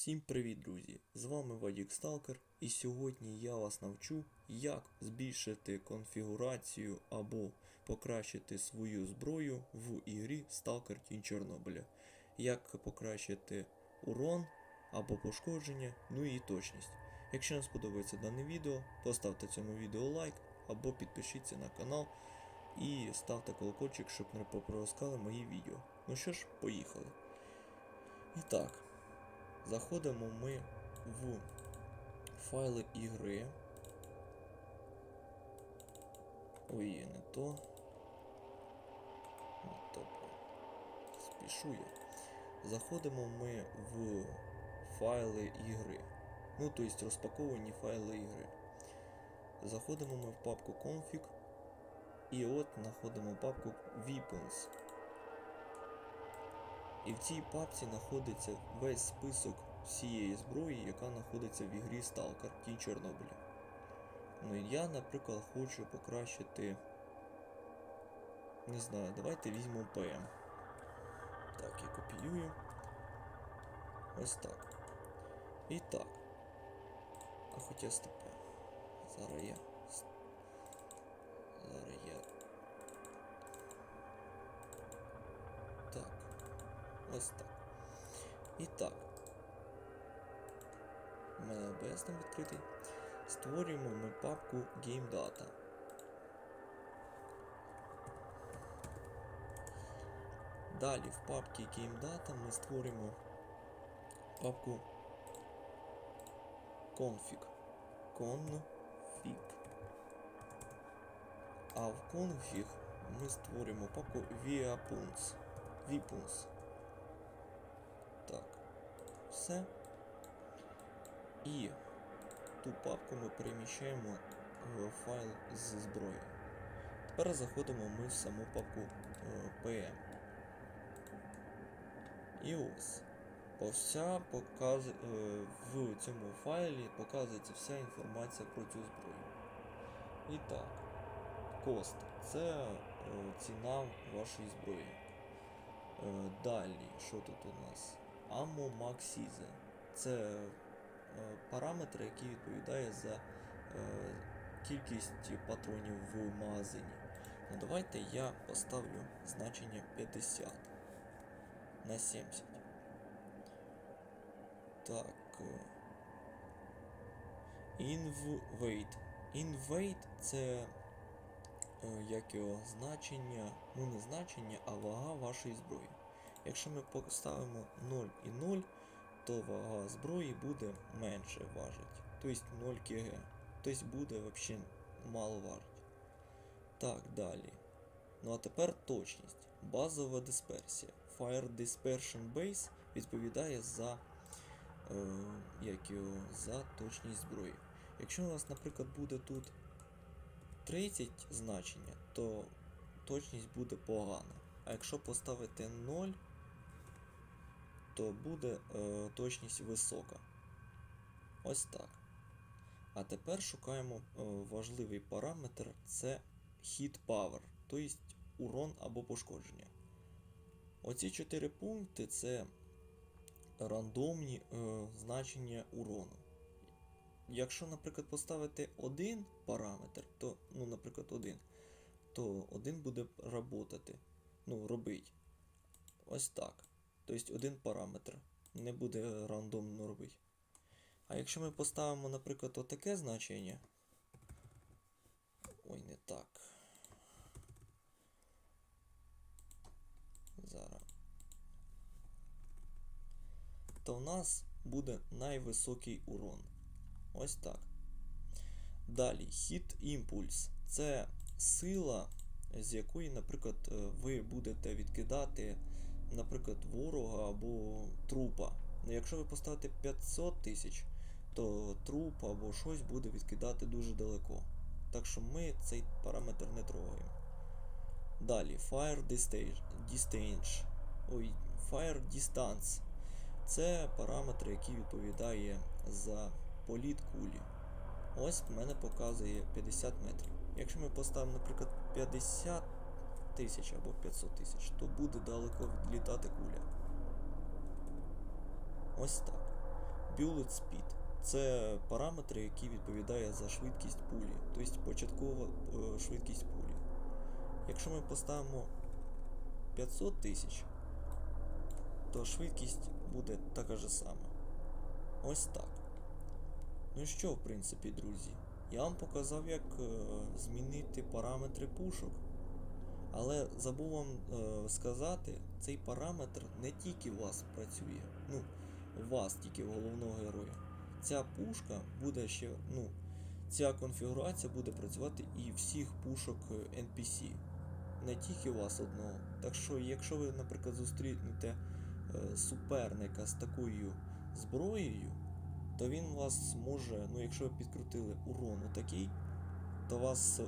Всім привіт, друзі! З вами Вадік Сталкер, і сьогодні я вас навчу, як збільшити конфігурацію або покращити свою зброю в ігрі Stalker Тінь Чорнобиля, як покращити урон або пошкодження, ну і точність. Якщо вам сподобається дане відео, поставте цьому відео лайк або підпишіться на канал і ставте колокольчик, щоб не пропускали мої відео. Ну що ж, поїхали. І так. Заходимо ми в файли ігри. Ой, не то. Не то. Спішу я. Заходимо ми в файли ігри. Ну, тобто розпаковані файли ігри. Заходимо ми в папку config. І от знаходимо папку Weapons. І в цій папці знаходиться весь список всієї зброї, яка знаходиться в ігрі Stalker Тінь Чорнобиля. Ну я, наприклад, хочу покращити. Не знаю, давайте візьмемо ПМ. Так, я копіюю. Ось так. І так. А хоча стопе. Зараз я. Зараз я. Так. Ось так. І так. У мене OBS там відкритий. Створюємо ми папку GameData. Далі в папці GameData ми створимо папку config. Config. А в config ми створимо папку Weapons. Weapons. Все. І ту папку ми переміщаємо в файл з зброєю. Тепер заходимо ми в саму папку е, PM. І ось. Вся показ... е, в цьому файлі показується вся інформація про цю зброю. І так, кост це е, ціна вашої зброї. Е, Далі, що тут у нас? Season. Це е, параметр, який відповідає за е, кількість патронів в магазині. Ну давайте я поставлю значення 50 на 70. Так. е, Invade. Invade це як його значення, ну не значення, а вага вашої зброї. Якщо ми поставимо 0 і 0, то вага зброї буде менше важить. Тобто 0 кг. Тобто буде взагалі мало важить. Так, далі. Ну а тепер точність. Базова дисперсія. Fire Dispersion Base відповідає за, е, як його, за точність зброї. Якщо у вас, наприклад, буде тут 30 значення, то точність буде погана. А якщо поставити 0, то буде е, точність висока. Ось так. А тепер шукаємо е, важливий параметр це hit power, тобто урон або пошкодження. Оці 4 пункти це рандомні е, значення урону. Якщо, наприклад, поставити один параметр, то, ну, наприклад, один, то один буде работати, ну, робить. Ось так. Тобто один параметр не буде рандомно робити. А якщо ми поставимо, наприклад, отаке значення. Ой, не так. Зараз. То в нас буде найвисокий урон. Ось так. Далі, хіт імпульс. Це сила, з якої, наприклад, е, ви будете відкидати, наприклад, ворога або трупа. Ну, Якщо ви поставите 500 тисяч, то труп або щось буде відкидати дуже далеко. Так що ми цей параметр не трогаємо. Далі, Fire Distance. Ой, Fire Distance. Це параметр, який відповідає за політ кулі. Ось в мене показує 50 метрів. Якщо ми поставимо, наприклад, 50 тисяч або 500 тисяч, то буде далеко відлітати куля. Ось так. Bullet Speed. Це параметр, який відповідає за швидкість пулі, тобто початкова е, швидкість пулі. Якщо ми поставимо 500 тисяч, то швидкість буде така ж сама. Ось так. Ну що, в принципі, друзі, я вам показав, як е, змінити параметри пушок. Але забув вам е, сказати, цей параметр не тільки у вас працює. Ну, у вас тільки в головного героя. Ця пушка буде ще, ну, ця конфігурація буде працювати і всіх пушок е, NPC. Не тільки у вас одного. Так що, якщо ви, наприклад, зустрінете е, суперника з такою зброєю, то він вас може, ну якщо ви підкрутили урон такий, то вас е,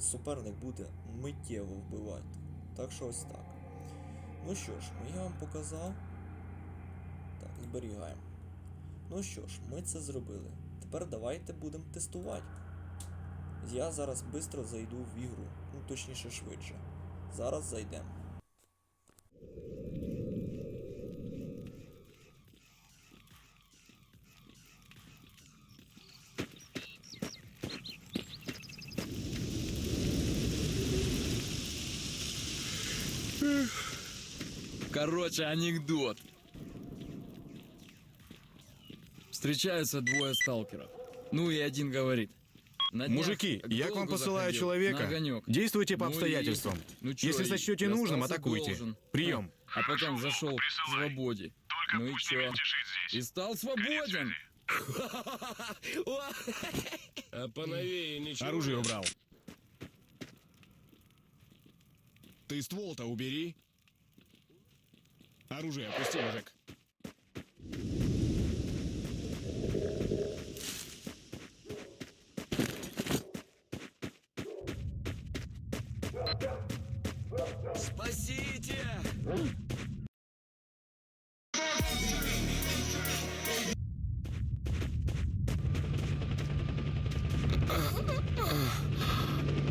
суперник буде миттєво вбивати. Так що ось так. Ну що ж, ну я вам показав. Так, зберігаємо. Ну що ж, ми це зробили. Тепер давайте будемо тестувати. Я зараз швидко зайду в ігру, ну точніше швидше. Зараз зайдемо. Короче, анекдот. Встречаются двое сталкеров. Ну и один говорит. «На днях Мужики, я к вам посылаю заходил, человека. на огонек. Действуйте по Ну и- обстоятельствам. Ну чё, Если и сочтете нужным, атакуйте. должен. Прием. А потом зашел к свободе. ну и чё? И стал свободен. А поновее ничего. Оружие убрал. Ты ствол-то убери. Оружие опусти, мужик. Спасите!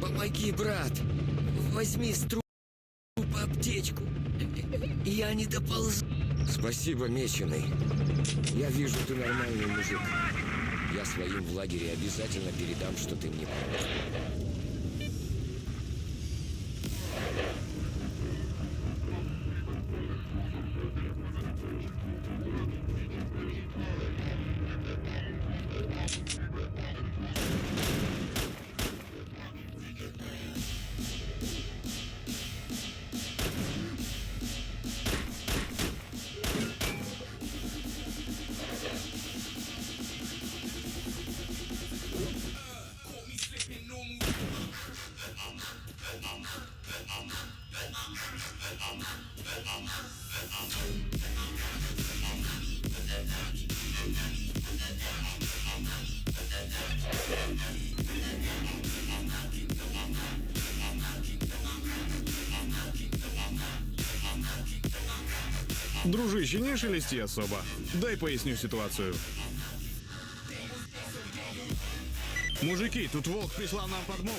Помоги, брат. Возьми с трупа аптечку. Я не доползу. Спасибо, меченый. Я вижу, ты нормальный мужик. Я своим в лагере обязательно передам, что ты мне помог. Дружище, не шелести особо. Дай поясню ситуацию. Мужики, тут волк прислал нам подмогу.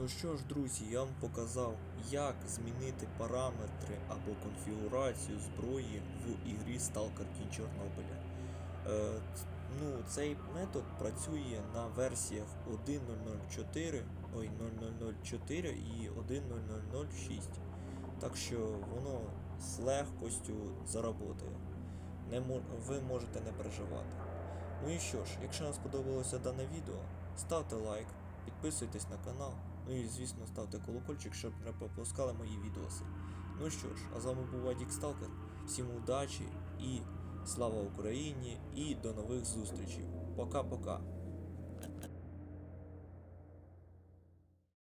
Ну що ж, друзі, я вам показав, як змінити параметри або конфігурацію зброї в ігрі Stalker Кінь Чорнобиля. Е, ну, цей метод працює на версіях 1.004, ой, 0.004 і 1.0.006. Так що воно з легкостю заработає. Не мо- ви можете не переживати. Ну і що ж, якщо вам сподобалося дане відео, ставте лайк, підписуйтесь на канал, ну і звісно ставте колокольчик, щоб не пропускали мої відоси. Ну що ж, а з вами був Адік Сталкер. Всім удачі і слава Україні! І до нових зустрічей. Пока-пока.